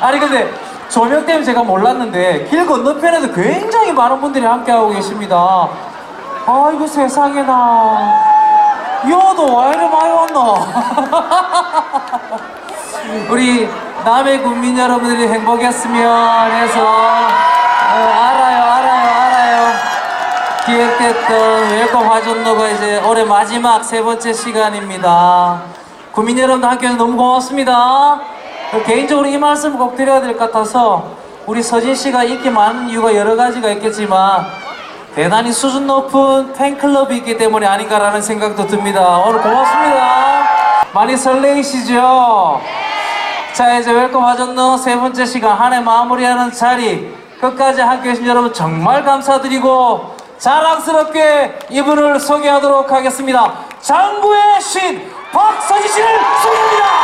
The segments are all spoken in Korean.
아니 근데 조명 때문에 제가 몰랐는데 길 건너편에도 굉장히 많은 분들이 함께하고 계십니다. 아이고 세상에나 여도 와 이래 많이 왔노? 우리 남해 국민 여러분들이 행복했으면 해서 어, 알아요 알아요 알아요 기획됐던 웰컴 화전노가 이제 올해 마지막 세 번째 시간입니다. 국민 여러분들 함께해서 너무 고맙습니다. 개인적으로 이 말씀 꼭 드려야 될 것 같아서 우리 서진 씨가 인기 많은 이유가 여러 가지가 있겠지만 대단히 수준 높은 팬클럽이 있기 때문에 아닌가라는 생각도 듭니다. 오늘 고맙습니다. 많이 설레이시죠? 자 이제 웰컴 화전노 세 번째 시간 한 해 마무리하는 자리 끝까지 함께 해 주신 여러분 정말 감사드리고 자랑스럽게 이분을 소개하도록 하겠습니다 장구의 신 박서지 씨를 소개합니다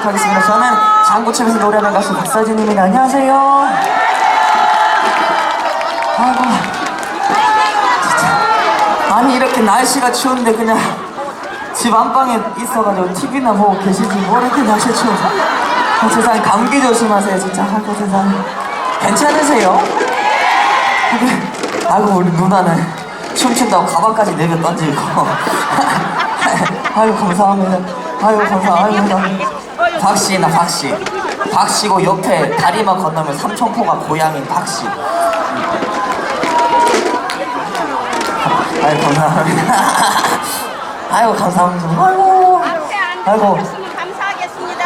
인사드리도록 하겠습니다. 저는 장구집에서 노래하는 가수 박서진입니다. 안녕하세요. 아이고 진짜 아니 이렇게 날씨가 추운데 그냥 집 안방에 있어가지고 TV나 보고 계시지 뭐 이렇게 날씨 추워서 아, 세상에 감기 조심하세요 진짜 아이고 세상에 괜찮으세요? 아이고 우리 누나는 춤춘다고 가방까지 내려 던지고 아유 감사합니다 아유 감사합니다 박씨나 박씨. 박씨고 옆에 다리만 건너면 삼천포가 고향인 박씨. 아유 감사합니다. 아유 감사합니다. 아이고. 아이고. 감사하겠습니다.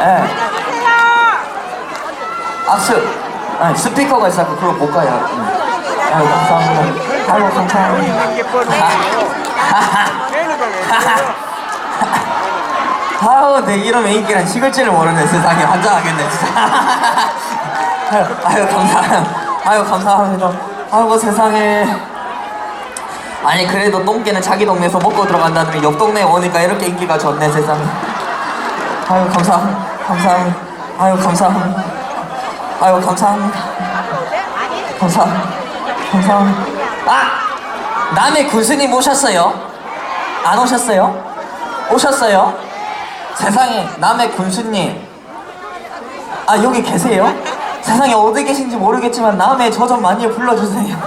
예. 악수 아니 스피커가 있어서 그걸 못 가요. 응. 아유 감사합니다. 아유 감사합니다. 아 유내 이름 인기란 식을 줄을 모르네 세상에. 환장하겠네 진짜. 아유, 아유 감사합니다. 아유 감사합니다. 아이고 세상에. 아니 그래도 똥개는 자기 동네에서 먹고 들어간다더니 옆 동네에 오니까 이렇게 인기가 좋네 세상에. 아유 감사합니다. 감사합니다. 아유 감사합니다. 아유 감사합니다. 감사합니다. 감사합니다. 아! 남의 군수님 오셨어요? 안 오셨어요? 오셨어요? 세상에 남의 군수님. 아 여기 계세요? 세상에 어디 계신지 모르겠지만 남의 저 좀 많이 불러주세요.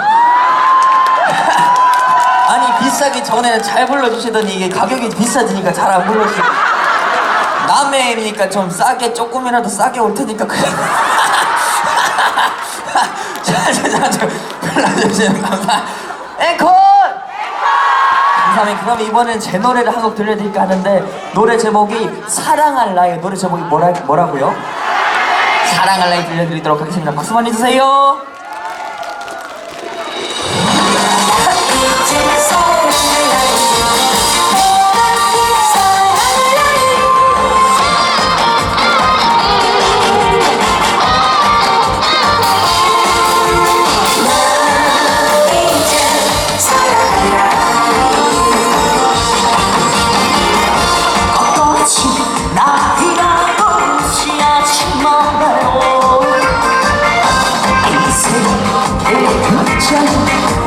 아니 비싸기 전에는 잘 불러주시더니 이게 가격이 비싸지니까 잘 안 불러주시. 남해니까 좀 싸게 조금이라도 싸게 올 테니까 그래 자자자 불러주시면 감사 앵콜 감사합니다 그럼 이번엔 제 노래를 한 곡 들려드릴까 하는데 노래 제목이 사랑할 나의 노래 제목이 뭐라, 뭐라고요? 사랑할 나의 들려드리도록 하겠습니다 박수 많이 주세요 말아요. 인생의 극장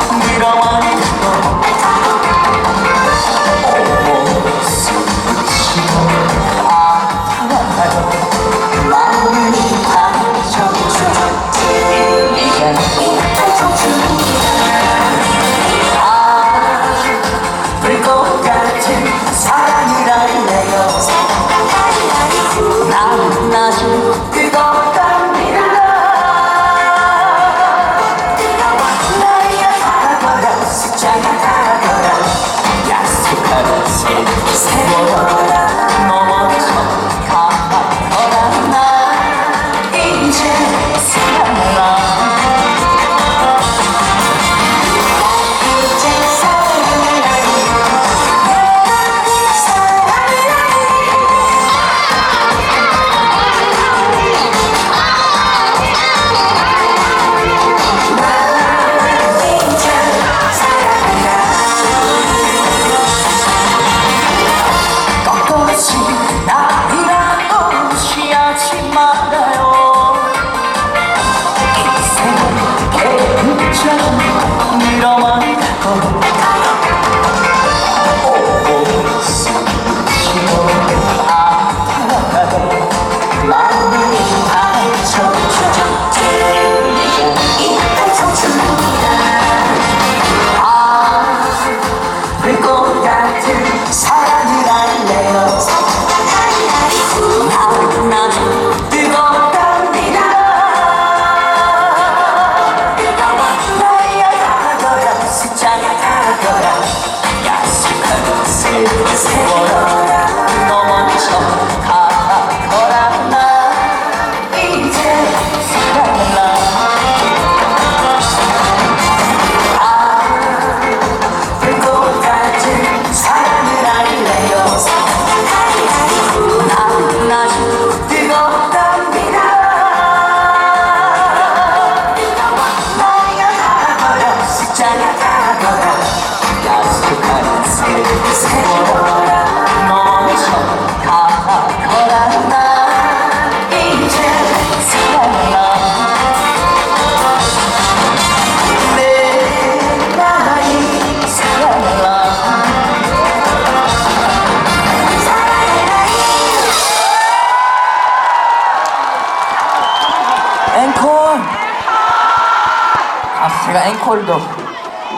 앵콜도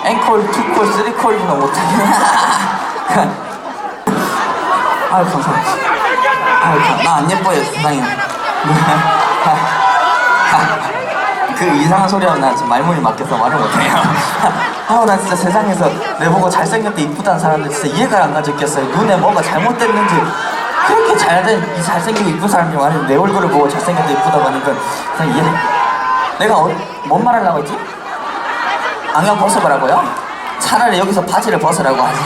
앵콜, 투콜, 쓰리콜이면 못하겠네. 아유, 감사합니다. 아유, 나안 예뻐요, 세상에. 그 이상한 소리하면 나 지금 말문이 막혀서 말을 못해요. 아우, 나 진짜 세상에서 내 보고 잘생겼다, 이쁘다는 사람들 진짜 이해가 안 가졌겠어요. 눈에 뭐가 잘못됐는지. 그렇게 잘된, 이 잘생기고 이쁜 사람이 말해 내 얼굴을 보고 잘생겼다, 이쁘다고 하니까 그냥 이해. 내가 어, 뭔 말하려고 했지? 안경 벗어보라고요? 차라리 여기서 바지를 벗으라고 하지.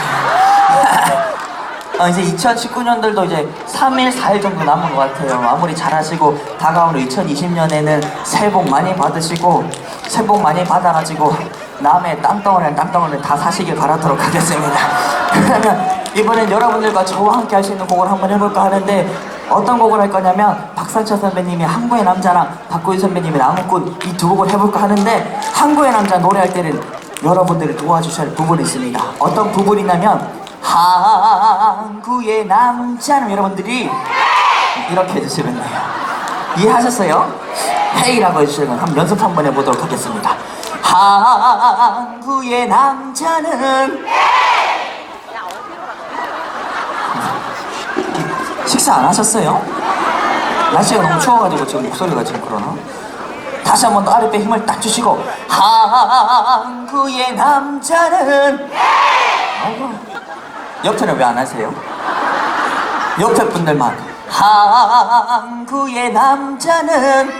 어, 이제 2019년들도 이제 3일, 4일 정도 남은 것 같아요. 마무리 잘 하시고, 다가오는 2020년에는 새해 복 많이 받으시고, 새해 복 많이 받아가지고, 남의 땅덩어리, 땅덩어리를 다 사시길 바라도록 하겠습니다. 그러면 이번엔 여러분들과 저와 함께 할 수 있는 곡을 한번 해볼까 하는데, 어떤 곡을 할 거냐면, 박상철 선배님이 항구의 남자랑 박구희 선배님이 나무꾼 이두 곡을 해볼까 하는데, 항구의 남자 노래할 때는 여러분들이 도와주셔야 할 부분이 있습니다. 어떤 부분이냐면, 항구의 남자는 여러분들이 이렇게 해주시면 돼요. 이해하셨어요? 헤이라고 해주시면 한번 연습 한번 해보도록 하겠습니다. 항구의 남자는 식사 안 하셨어요? 날씨가 너무 추워가지고 지금 목소리가 지금 그러나? 다시 한 번 더 아랫배 힘을 딱 주시고 항구의 남자는 옆에는 왜 안 하세요? 옆에 분들만 항구의 남자는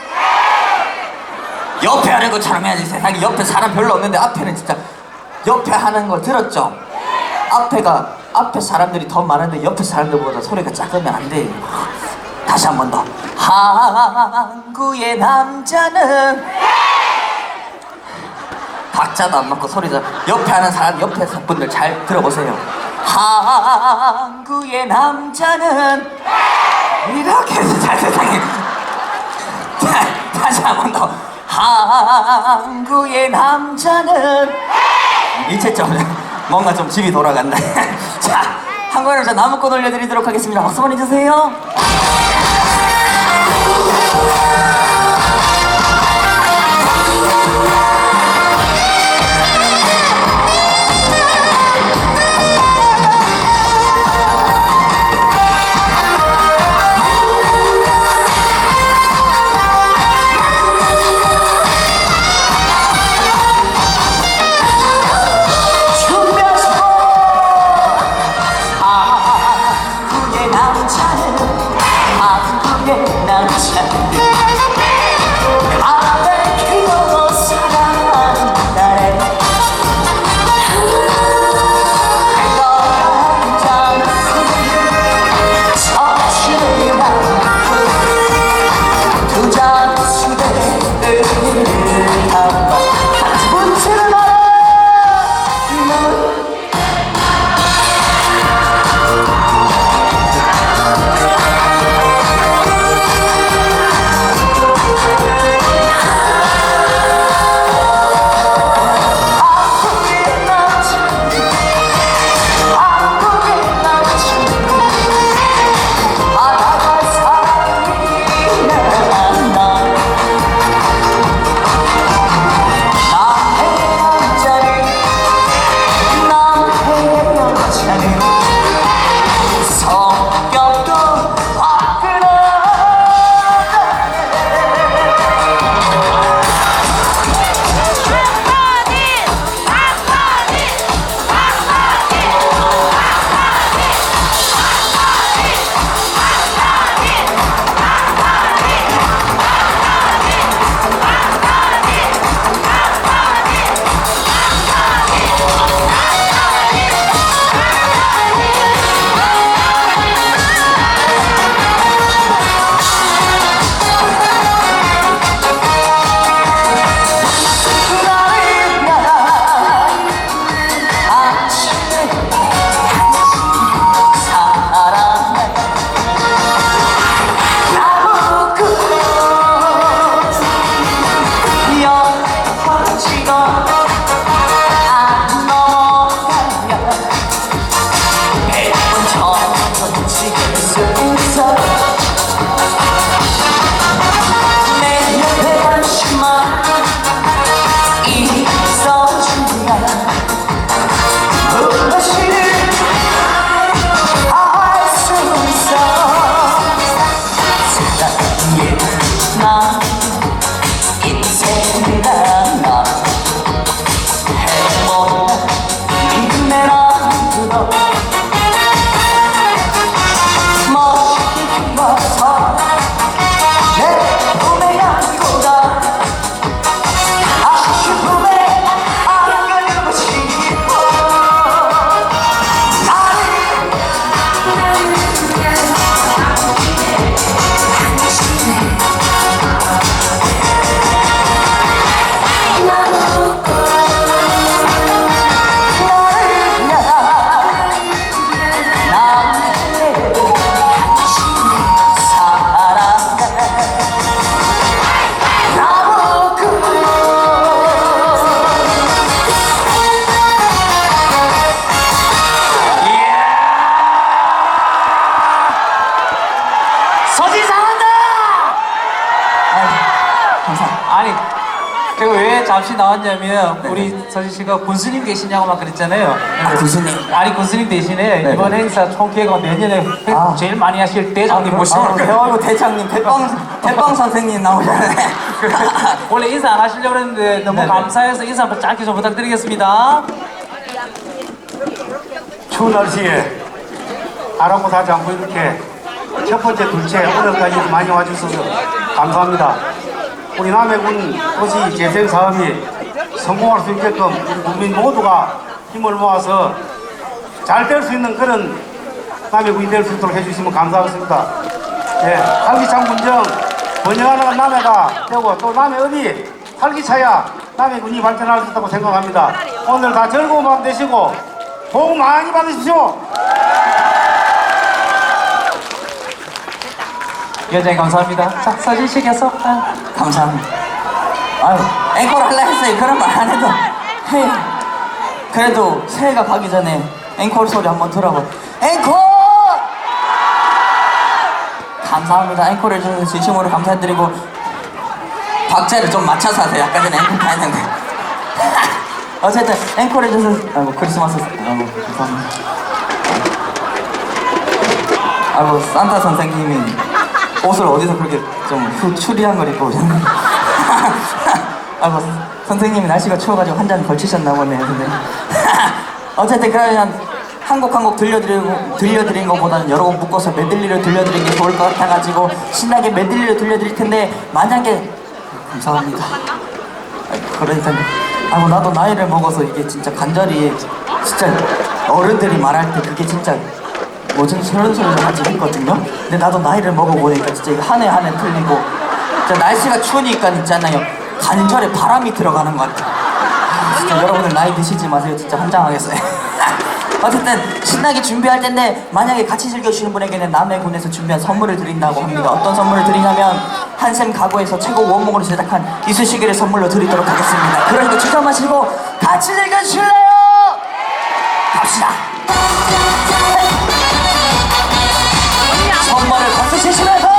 옆에 하는 것처럼 해야지 세상에 옆에 사람 별로 없는데 앞에는 진짜 옆에 하는 거 들었죠? 앞에가 앞에 사람들이 더 많은데 옆에 사람들보다 소리가 작으면 안 돼. 다시 한 번 더. 항구의 남자는 박자도 안 맞고 소리도 옆에 하는 사람 옆에 분들 잘 들어보세요. 항구의 남자는 이렇게 잘 세상에 자, 다시 한 번 더. 항구의 남자는 일체점 뭔가 좀 집이 돌아간다. 자, 한국의 남자 나무꽃 올려드리도록 하겠습니다. 박수 한번 해주세요. 잠시 나왔냐면 우리 서진 씨가 군수님 계시냐고 막 그랬잖아요. 아, 군수님. 아니 군수님 대신에 네. 이번 행사 총기회가 내년에 행- 아. 제일 많이 하실 대장님 모시고 아, 대화고 대장님, 대빵, 대빵 선생님 나오셨네. 원래 인사 안 하시려고 했는데 너무 네네. 감사해서 인사 한번 짧게 좀 부탁드리겠습니다. 추운 날씨에 아랑곳하지 않고 이렇게 첫 번째, 둘째, 오늘까지 많이 와주셔서 감사합니다. 우리 남해군 도시 재생 사업이 성공할 수 있게끔 우리 국민 모두가 힘을 모아서 잘 될 수 있는 그런 남해군이 될 수 있도록 해주시면 감사하겠습니다. 예, 활기찬 군정 번영하는 남해가 되고 또 남해 어디 활기차야 남해군이 발전할 수 있다고 생각합니다. 오늘 다 즐거운 밤 되시고 복 많이 받으십시오. 위원장님 감사합니다. 자씨 계속. 아. 감사합니다. 아유, 앵콜 할라 했어요. 그런 말 안 해도. 헤이. 그래도 새해가 가기 전에 앵콜 소리 한번 들어봐. 앵콜! 감사합니다. 앵콜 해주셔서 진심으로 감사드리고 박자를 좀 맞춰서 하세요. 아까 전에 앵콜 다 했는데. 어쨌든 앵콜 해주셔서 아이고 크리스마스 아이고 감사합니다. 아이고 산타 선생님이 옷을 어디서 그렇게 좀 후, 추리한 걸 입고 오셨나? 아이고 선생님이 날씨가 추워가지고 한 잔 걸치셨나 보네요 근데. 어쨌든 그러면 한곡 한 곡 들려드리고 들려드린 것보다는 여러 곡 묶어서 메들리를 들려드린 게 좋을 것 같아가지고 신나게 메들리를 들려드릴 텐데 만약에 감사합니다. 그러니까 아 뭐 나도 나이를 먹어서 이게 진짜 간절히 진짜 어른들이 말할 때 그게 진짜 뭐좀 저런 소리를 하지 했거든요. 근데 나도 나이를 먹어보니까 진짜 한 해 한 해 틀리고 진짜 날씨가 추우니까 있잖아요. 간절에 바람이 들어가는 것 같아. 아, 진짜 여러분들 나이 드시지 마세요. 진짜 환장하겠어요. 어쨌든 신나게 준비할 텐데 만약에 같이 즐겨주시는 분에게는 남해군에서 준비한 선물을 드린다고 합니다. 어떤 선물을 드리냐면 한샘 가구에서 최고 원목으로 제작한 이쑤시개를 선물로 드리도록 하겠습니다. 그러니까 주저 마시고 같이 즐겨주실래요? 갑시다. 선물을 박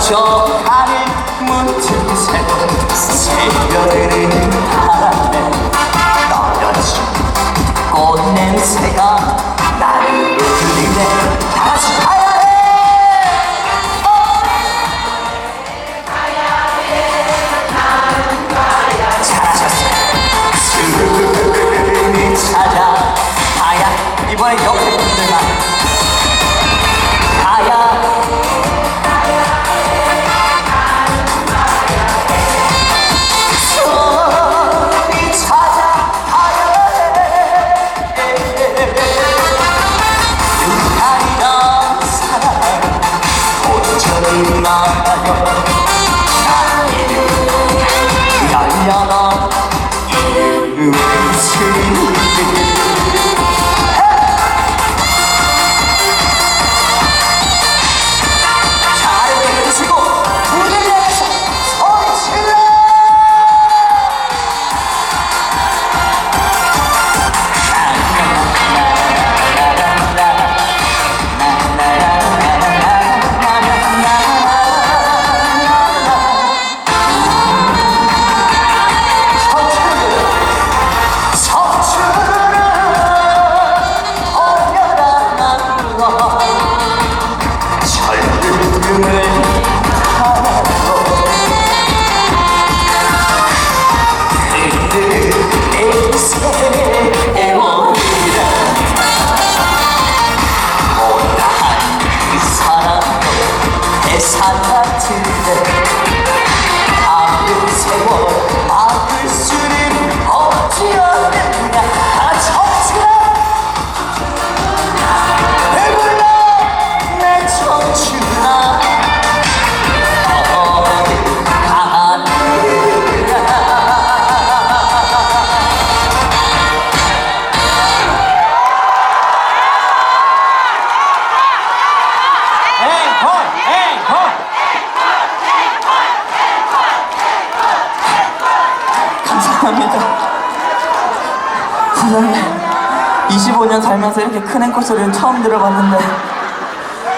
서 한같은데 이렇게 큰 앵콜 소리는 처음 들어봤는데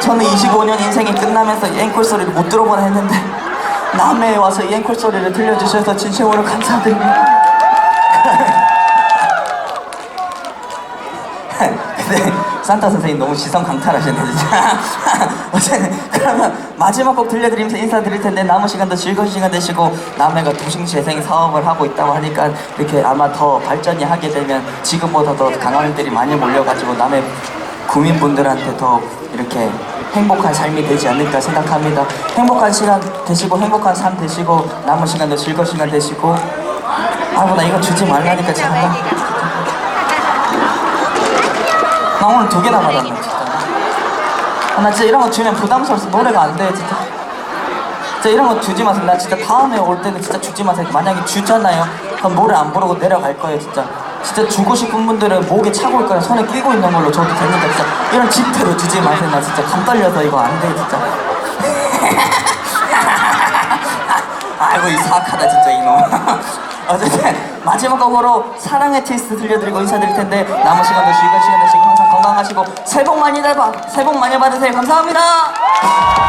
저는 25년 인생이 끝나면서 이 앵콜 소리를 못 들어보나 했는데 남해에 와서 이 앵콜 소리를 들려주셔서 진심으로 감사드립니다. 근데 산타 선생님 너무 시선 강탈하셨네 진짜 어쨌든 그러면 마지막 곡 들려드리면서 인사드릴 텐데 남은 시간도 즐거운 시간 되시고 남해가 도심재생 사업을 하고 있다고 하니까 이렇게 아마 더 발전이 하게 되면 지금보다 더 강아지들이 많이 몰려가지고 남해 구민분들한테 더 이렇게 행복한 삶이 되지 않을까 생각합니다. 행복한 시간 되시고 행복한 삶 되시고 남은 시간도 즐거운 시간 되시고 아이고 나 이거 주지 말라니까 잠깐 나 오늘 두 개나 받았네 아, 나 진짜 이런 거 주면 부담스러워서 노래가 안 돼 진짜. 진짜 이런 거 주지 마세요. 나 진짜 다음에 올 때는 진짜 주지 마세요. 만약에 주잖아요. 그럼 노래 안 부르고 내려갈 거예요 진짜. 진짜 주고 싶은 분들은 목에 차고 있거나 손에 끼고 있는 걸로 줘도 되니까 진짜. 이런 지폐로 주지 마세요. 나 진짜 감 떨려서 이거 안 돼 진짜. 아이고 이 사악하다 진짜 이놈. 어쨌든 마지막 곡으로 사랑의 테이스트 들려드리고 인사드릴 텐데 남은 시간도 즐거운 시간 되시고 항상 건강하시고 새해 복 많이 받아 새해 복 많이 받으세요. 감사합니다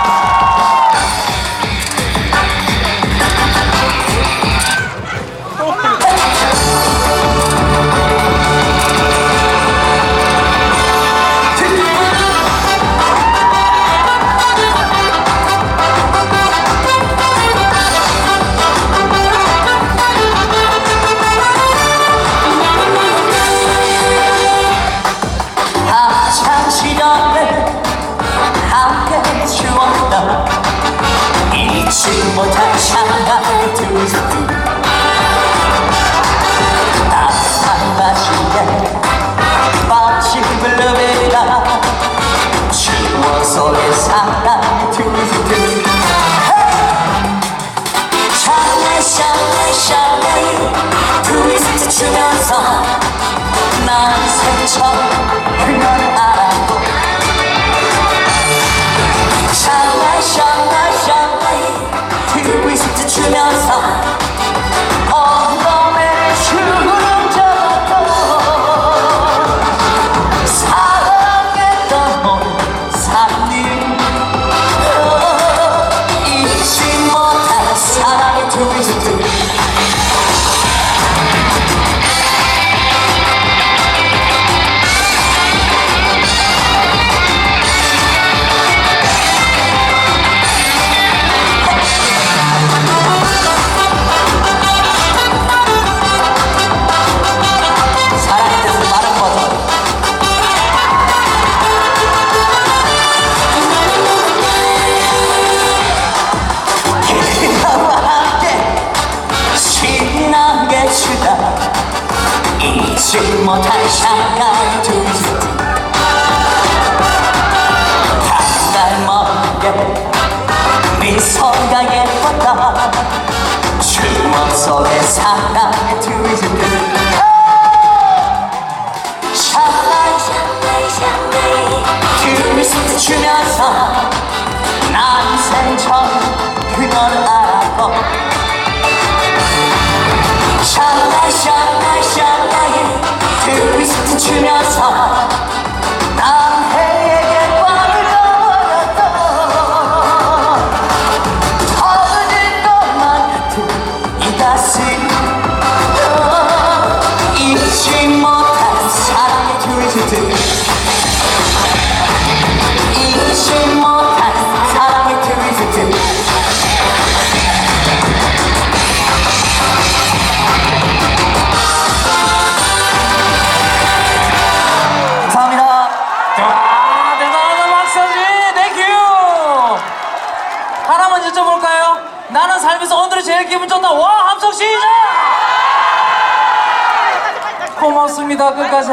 샤네 샤네 트위스트 추면서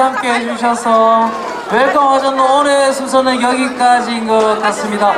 함께 해주셔서 웰컴 하셨는 오늘의 순서는 여기까지인 것 같습니다.